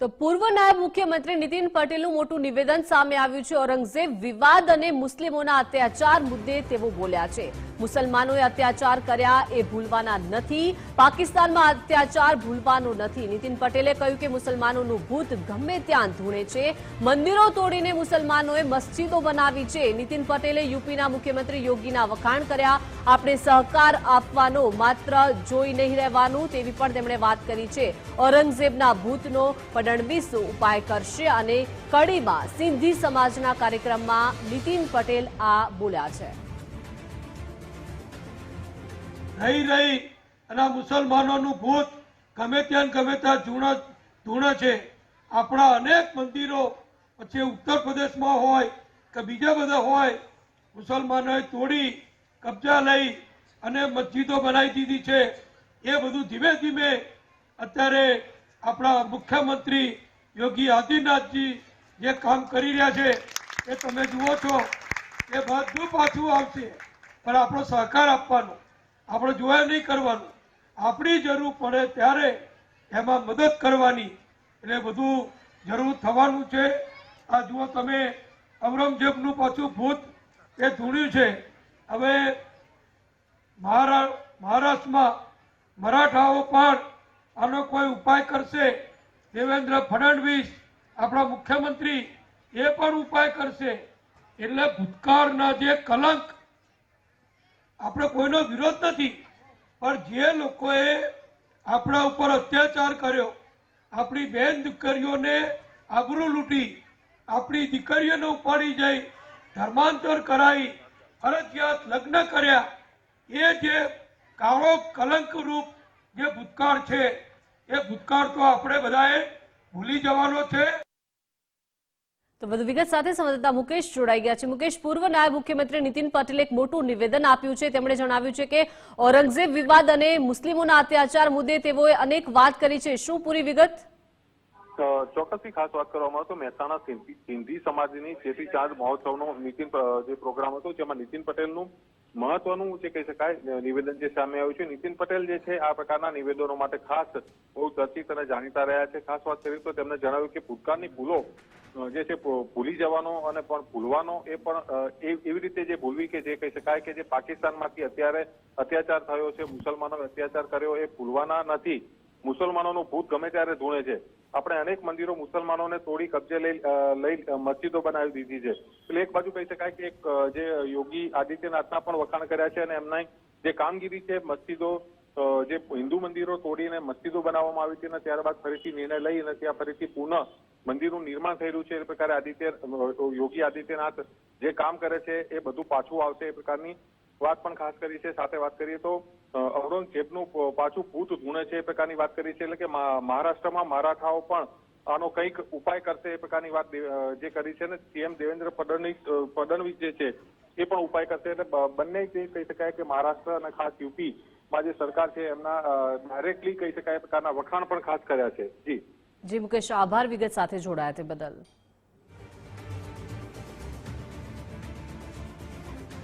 તો પૂર્વ નાયબ મુખ્યમંત્રી નીતિન પટેલનું મોટું નિવેદન સામે આવ્યું છે. ઔરંગઝેબ વિવાદ અને મુસ્લિમોના અત્યાચાર મુદ્દે તેઓ બોલ્યા છે. મુસલમાનોએ અત્યાચાર કર્યા એ ભૂલવાના નથી. પાકિસ્તાનમાં અત્યાચાર ભૂલવાનો નથી. નીતિન પટેલે કહ્યું કે મુસલમાનોનું ભૂત ગમે ત્યાં ધૂણે છે. મંદિરો તોડીને મુસલમાનોએ મસ્જિદો બનાવી છે. નીતિન પટેલે યુપીના મુખ્યમંત્રી યોગીના વખાણ કર્યા. આપણે સહકાર આપવાનો માત્ર જોઈ નહીં રહેવાનું તેવી પણ તેમણે વાત કરી છે. ઔરંગઝેબના ભૂતનો ફડણવીસ ઉપાય કરશે અને કડીમાં સિંધી સમાજના કાર્યક્રમમાં નીતિન પટેલ આ બોલ્યા છે. રહી રહી અને મુસલમાનોનું ભૂત ગમે ત્યાં ગમે ત્યાં ધૂણ ધૂણ છે. આપણા અનેક મંદિરો પછી ઉત્તર પ્રદેશમાં હોય કે બીજા બધા હોય, મુસલમાનોએ તોડી, કબજા લઈ અને મસ્જિદો બનાવી દીધી છે. એ બધું ધીમે ધીમે અત્યારે આપણા મુખ્યમંત્રી યોગી આદિનાથજી જે કામ કરી રહ્યા છે, એ તમે જુઓ છો, એ બધું પાછું આવશે. પણ આપણો સહકાર આપવાનો, આપણે જોયા નહીં કરવાનું, આપણી જરૂર પડે ત્યારે એમાં મદદ કરવાની. એટલે બધું જરૂર થવાનું છે. આ જુઓ તમે, ઔરંગઝેબનું પાછું ભૂત એ ધૂણ્યું છે. હવે મહારા, મહારાષ્ટ્રમાં મરાઠાઓ પણ આનો કોઈ ઉપાય કરશે? દેવેન્દ્ર ફડણવીસ, આપણા મુખ્યમંત્રી, એ પણ ઉપાય કરશે? એટલે ભૂતકાળના જે કલંક, આપણે કોઈનો વિરોધ નથી. પણ જે લોકોએ આપણા ઉપર અત્યાચાર કર્યો, આપણી બેન દીકરીઓને આબરૂ લૂંટી, આપણી દીકરીઓને ઉપાડી જઈ, ધર્માંતર કરાવી ફરજિયાત લગ્ન કર્યા, એ જે કાળો કલંકરૂપ જે ભૂતકાળ છે એ ભૂતકાળ તો આપણે બધાએ ભૂલી જવાનો છે. તો વધુ વિગત સાથે સંવાદદાતા મુકેશ જોડાઈ ગયા છે. મુકેશ પૂર્વ નાયબ મુખ્યમંત્રી નીતિન પટેલે એક મોટું નિવેદન આપ્યું છે. તેમણે જણાવ્યું છે કે ઔરંગઝેબ વિવાદ અને મુસ્લિમોના અત્યાચાર મુદ્દે તેઓએ અનેક વાત કરી છે. શું પૂરી વિગત? ચોક્કસથી ખાસ વાત કરવામાં આવે તો મહેસાણા સિંધી સિંધી સમાજની ચેતી ચાંદ મહોત્સવનો નીતિન જે પ્રોગ્રામ હતો જેમાં નીતિન પટેલનું મહત્વનું જે કહી શકાય નિવેદન જે સામે આવ્યું છે, નીતિન પટેલ જે છે, આ પ્રકારના નિવેદનો માટે ખાસ બહુ ચર્ચિત અને જાણીતા રહ્યા છે. ખાસ વાત કરીએ તો તેમણે જણાવ્યું કે ભૂતકાળની ભૂલો જે છે ભૂલી જવાનો અને પણ ભૂલવાનો એ પણ એવી રીતે જે ભૂલવી કે જે કહી શકાય કે જે પાકિસ્તાનમાંથી અત્યારે અત્યાચાર થયો છે મુસલમાનો અત્યાચાર કર્યો એ ભૂલવાના નથી. મુસલમાનોનું ભૂત ગમે ત્યારે ધૂણે છે. આપણે અનેક મંદિરો મુસલમાનોને તોડી કબજે લઈ લઈ મસ્જિદો બનાવી દીધી છે. એટલે એક બાજુ કહી શકાય કે એક જે યોગી આદિત્યનાથના પણ વખાણ કર્યા છે અને એમના જે કામગીરી છે મસ્જિદો જે હિન્દુ મંદિરો તોડીને મસ્જિદો બનાવવામાં આવી છે અને ત્યારબાદ ફરીથી નિર્ણય લઈ અને ત્યાં ફરીથી પુનઃ મંદિરનું નિર્માણ થયેલું છે. એ પ્રકારે આદિત્ય યોગી આદિત્યનાથ જે કામ કરે છે એ બધું પાછું આવશે એ પ્રકારની વાત પણ ખાસ કરી છે, સાથે વાત કરીએ તો ઔરંગઝેબનું પાછું ભૂત ધૂણે છે એ પ્રકારની વાત કરી છે, એટલે કે મહારાષ્ટ્રમાં મરાઠાઓ પણ આનો કંઈક ઉપાય કરશે એ પ્રકારની વાત જે કરી છે ને સીએમ દેવેન્દ્ર ફડણવીસ ફડણવીસ જે છે, એ પણ ઉપાય કરશે. એટલે બંને જે કહી શકાય કે મહારાષ્ટ્ર અને ખાસ યુપી માં જે સરકાર છે, એમના ડાયરેક્ટલી કહી શકાય પ્રકારના વખાણ પણ ખાસ કર્યા છે. જી. જી, મુકેશ, આભાર વિગત સાથે જોડાયા તે બદલ.